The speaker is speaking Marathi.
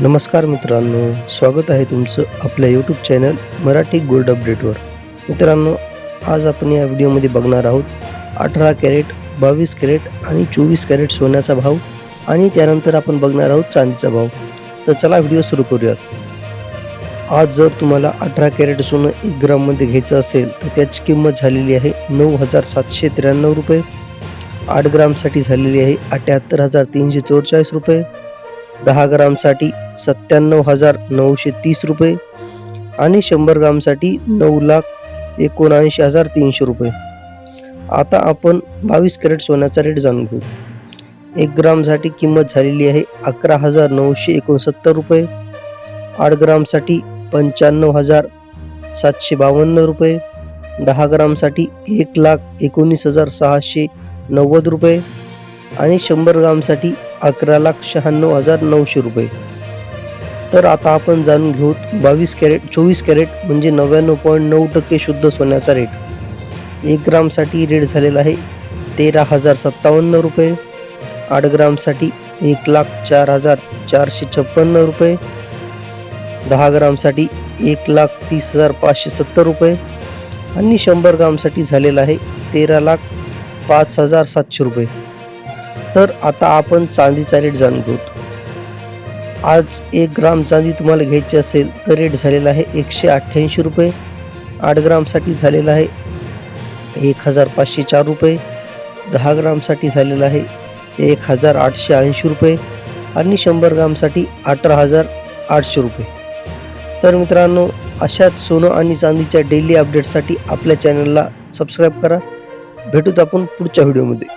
नमस्कार मित्रांनो स्वागत आहे तुमचं आपल्या यूट्यूब चॅनल मराठी गोल्ड अपडेटवर मित्रांनो आज आपण या व्हिडिओमध्ये बघणार आहोत अठरा कॅरेट बावीस कॅरेट आणि चोवीस कॅरेट सोन्याचा भाव आणि त्यानंतर आपण बघणार आहोत चांदीचा भाव. तर चला व्हिडिओ सुरू करूयात. आज जर तुम्हाला अठरा कॅरेट सोनं एक ग्राममध्ये घ्यायचं असेल तर त्याची किंमत झालेली आहे नऊ हजार सातशे त्र्याण्णव रुपये. आठ ग्रामसाठी झालेली आहे अठ्याहत्तर हजार तीनशे चौवेचाळीस रुपये. दहा ग्रामसाठी सत्त्याण्णव हजार नऊशे तीस रुपये आणि शंभर ग्रामसाठी नऊ लाख एकोणऐंशी हजार तीनशे रुपये. आता आपण बावीस कॅरेट सोन्याचा रेट जाणून घेऊ. एक ग्रामसाठी किंमत झालेली आहे अकरा हजार नऊशे एकोणसत्तर रुपये. आठ ग्रामसाठी पंच्याण्णव हजार सातशे बावन्न रुपये. दहा ग्रामसाठी एक लाख एकोणीस हजार सहाशे नव्वद रुपये. आणि शंभर ग्रामसाठी अकरा लाख शहाण्णव हजार नऊशे रुपये. तर आता आपण जाणून घेऊ बावीस कॅरेट चोवीस कॅरेट म्हणजे नव्याण्णव पॉईंट नऊ टक्के शुद्ध सोन्याचा रेट एक ग्रामसाठी रेट झालेला आहे तेरा हजार सत्तावन्न रुपये. आठ ग्रामसाठी एक लाख चार हजार चारशे छप्पन्न रुपये. दहा ग्रामसाठी एक लाख तीस हजार पाचशे सत्तर रुपये. आणि शंभर ग्रामसाठी झालेला आहे तेरा लाख पाच हजार सातशे रुपये. तर आता आपण चांदीचा रेट जाणून घेऊ. आज एक ग्राम चांदी तुम्हाला घ्यायची असेल तर रेट झालेला आहे एकशे अठ्ठ्याऐंशी रुपये. आठ ग्रामसाठी झालेला आहे एक हजार पाचशे चार रुपये. दहा ग्रामसाठी झालेला आहे एक हजार आठशे ऐंशी रुपये आणि शंभर ग्रामसाठी अठरा हजार आठशे रुपये. तर मित्रांनो अशाच सोनं आणि चांदीच्या डेली अपडेटसाठी आपल्या चॅनलला सबस्क्राईब करा. भेटूत आपण पुढच्या व्हिडिओमध्ये